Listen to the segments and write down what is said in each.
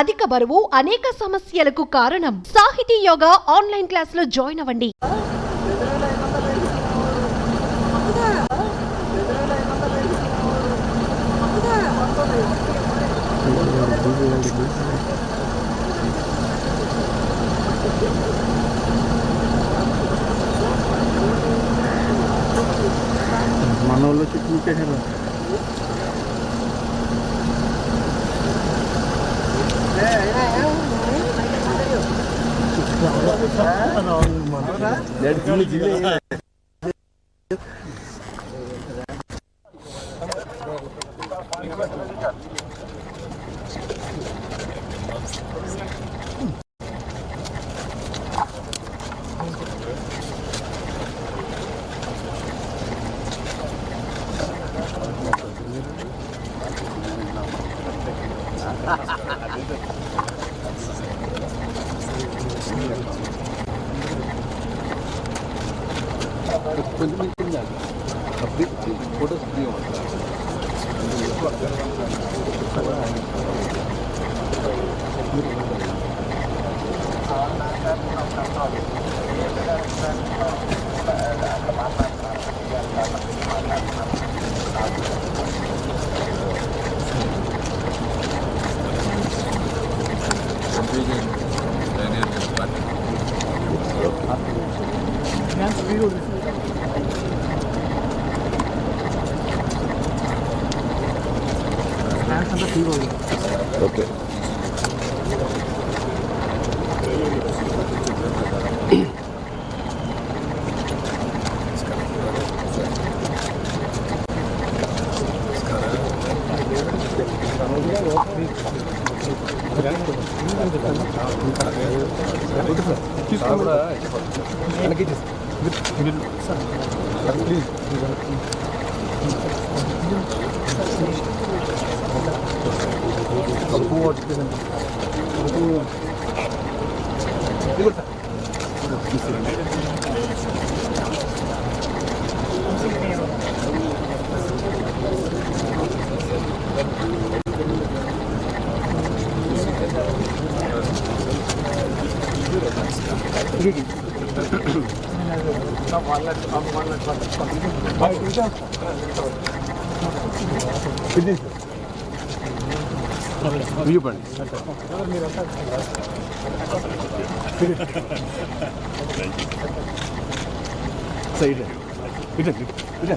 అధిక బరువు అనేక సమస్యలకు కారణం. సాహితీ యోగ ఆన్లైన్ క్లాసులో జాయిన్ అవ్వండి. మనోళ్ళు చుట్టూ జిల్లా. கொஞ்சம் நிற்கிங்க அப்படி கூட புரிய Thank you. 상자 들고 이렇게. తీసుకోండి 이게 వ్యూ పడి సైడ్ ఇట్లా ఇట్లా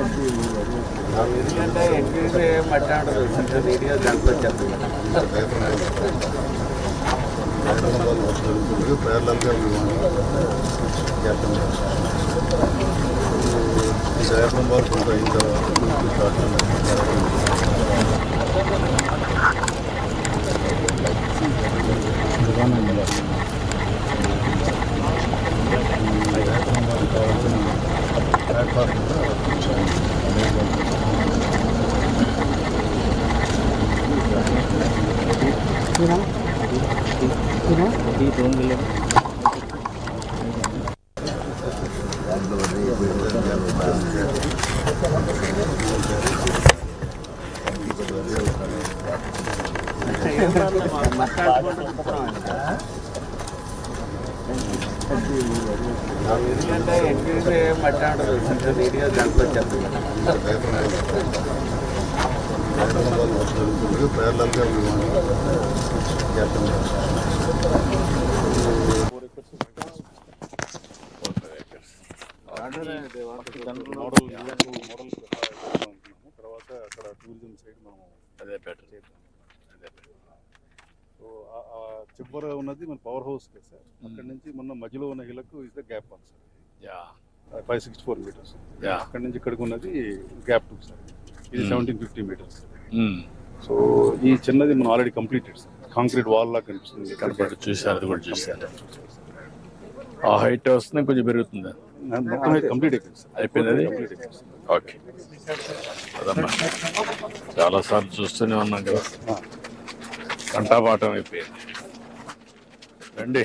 ఎందుకంటే ఎంక్వైరీ చేయమంటే అంటారు నీట్గా దాంట్లో చెప్పండి పేర్లల్గా చెప్పండి డయాగ్రమ్ వర్క్ అయిన తర్వాత షార్ట్ అంటే ఎక్కడ మట్టి అంటే దాంట్లో చెప్పండి चबर उ मैं पवर हाउस अच्छी मन मध्य hill gap five six four metres अच्छी इकड़क गैप टू सर ఇది. Seventeen fifty metres. సో ఈ చిన్నది మనం ఆల్రెడీ కంప్లీటెడ్ కాంక్రీట్ వాల్ లా కనిపిస్తుంది. కనపడి చూశాను అది కూడా చూశాను ఆ హైట్ వస్తుంది కొంచెం పెరుగుతుంది. మొత్తం కంప్లీట్ అయిపోయింది. ఓకే అదమ్మా చాలాసార్లు చూస్తూనే ఉన్నాం కదా. కంటాపాఠం అయిపోయింది. రండి.